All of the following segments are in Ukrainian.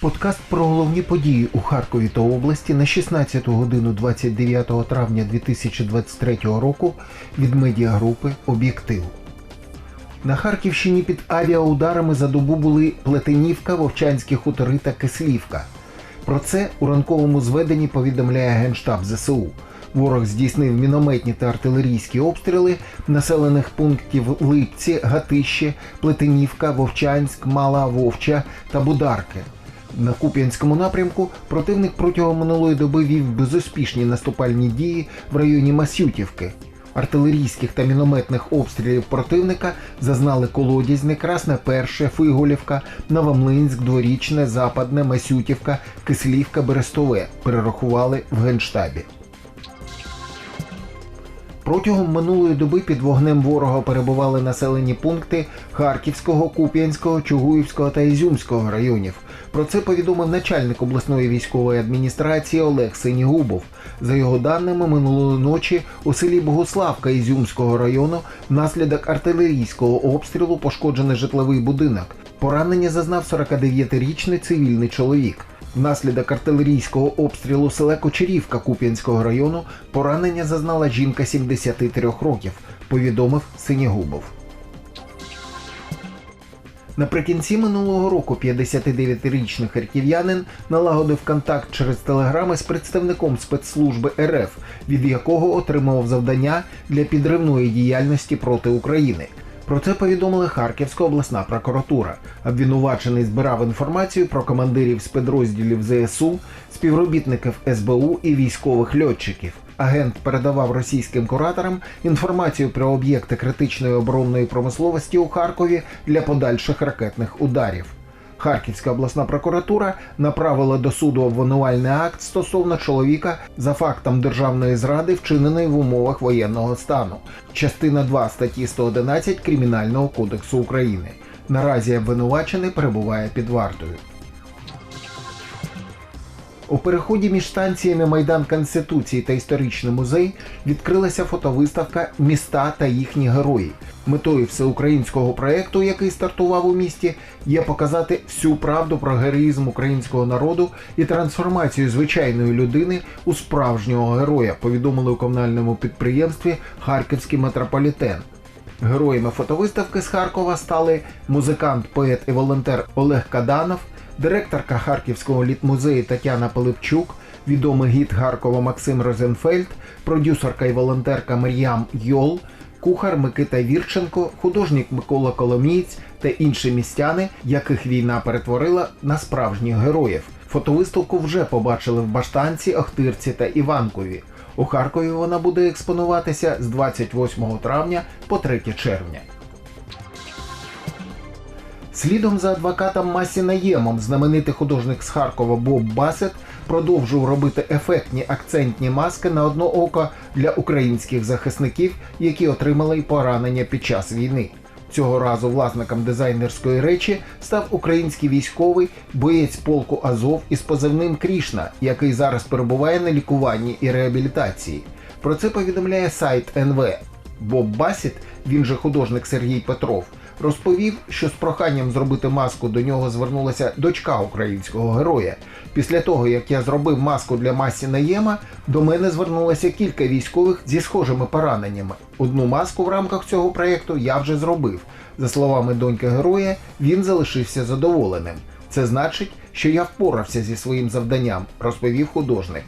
Подкаст про головні події у Харкові та області на 16 годину 29 травня 2023 року від медіагрупи Об'єктив. На Харківщині під авіаударами за добу були Плетенівка, Вовчанські хутори та Кислівка. Про це у ранковому зведенні повідомляє Генштаб ЗСУ. Ворог здійснив мінометні та артилерійські обстріли населених пунктів Липці, Гатище, Плетенівка, Вовчанськ, Мала Вовча та Бударки. На Куп'янському напрямку противник протягом минулої доби вів безуспішні наступальні дії в районі Масютівки. Артилерійських та мінометних обстрілів противника зазнали Колодязьне, Красне Перше, Фиголівка, Новомлинськ, Дворічне, Западне, Масютівка, Кислівка, Берестове. Перерахували в Генштабі. Протягом минулої доби під вогнем ворога перебували населені пункти Харківського, Куп'янського, Чугуївського та Ізюмського районів. Про це повідомив начальник обласної військової адміністрації Олег Синігубов. За його даними, минулої ночі у селі Богославка Ізюмського району внаслідок артилерійського обстрілу пошкоджений житловий будинок. Поранення зазнав 49-річний цивільний чоловік. Внаслідок артилерійського обстрілу села Кочерівка Куп'янського району поранення зазнала жінка 73 років, повідомив Синігубов. Наприкінці минулого року 59-річний харків'янин налагодив контакт через телеграми з представником спецслужби РФ, від якого отримував завдання для підривної діяльності проти України. Про це повідомила Харківська обласна прокуратура. Обвинувачений збирав інформацію про командирів спецрозділів ЗСУ, співробітників СБУ і військових льотчиків. Агент передавав російським кураторам інформацію про об'єкти критичної оборонної промисловості у Харкові для подальших ракетних ударів. Харківська обласна прокуратура направила до суду обвинувальний акт стосовно чоловіка за фактом державної зради, вчиненої в умовах воєнного стану. Частина 2 статті 111 Кримінального кодексу України. Наразі обвинувачений перебуває під вартою. У переході між станціями Майдан Конституції та історичний музей відкрилася фотовиставка Міста та їхні герої. Метою всеукраїнського проєкту, який стартував у місті, є показати всю правду про героїзм українського народу і трансформацію звичайної людини у справжнього героя. Повідомили у комунальному підприємстві Харківський метрополітен. Героями фотовиставки з Харкова стали музикант, поет і волонтер Олег Каданов, директорка Харківського літмузею Тетяна Пилипчук, відомий гід Харкова Максим Розенфельд, продюсерка і волонтерка Мар'ям Йол, кухар Микита Вірченко, художник Микола Коломієць та інші містяни, яких війна перетворила на справжніх героїв. Фотовиставку вже побачили в Баштанці, Охтирці та Іванкові. У Харкові вона буде експонуватися з 28 травня по 3 червня. Слідом за адвокатом Масі Наємом знаменитий художник з Харкова Боб Басет продовжив робити ефектні акцентні маски на одно око для українських захисників, які отримали поранення під час війни. Цього разу власником дизайнерської речі став український військовий боєць полку Азов із позивним Крішна, який зараз перебуває на лікуванні і реабілітації. Про це повідомляє сайт НВ. Боб Басіт, він же художник Сергій Петров, розповів, що з проханням зробити маску до нього звернулася дочка українського героя. Після того, як я зробив маску для Масі Наєма, до мене звернулося кілька військових зі схожими пораненнями. Одну маску в рамках цього проєкту я вже зробив. За словами доньки героя, він залишився задоволеним. Це значить, що я впорався зі своїм завданням, розповів художник.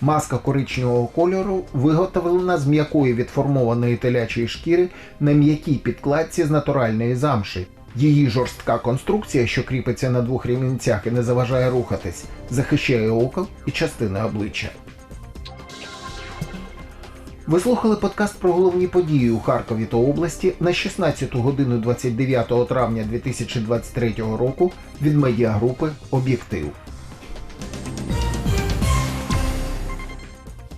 Маска коричневого кольору виготовлена з м'якої відформованої телячої шкіри на м'якій підкладці з натуральної замші. Її жорстка конструкція, що кріпиться на двох ремінцях і не заважає рухатись, захищає око і частини обличчя. Ви слухали подкаст про головні події у Харкові та області на 16 годину 29 травня 2023 року від медіагрупи Об'єктив.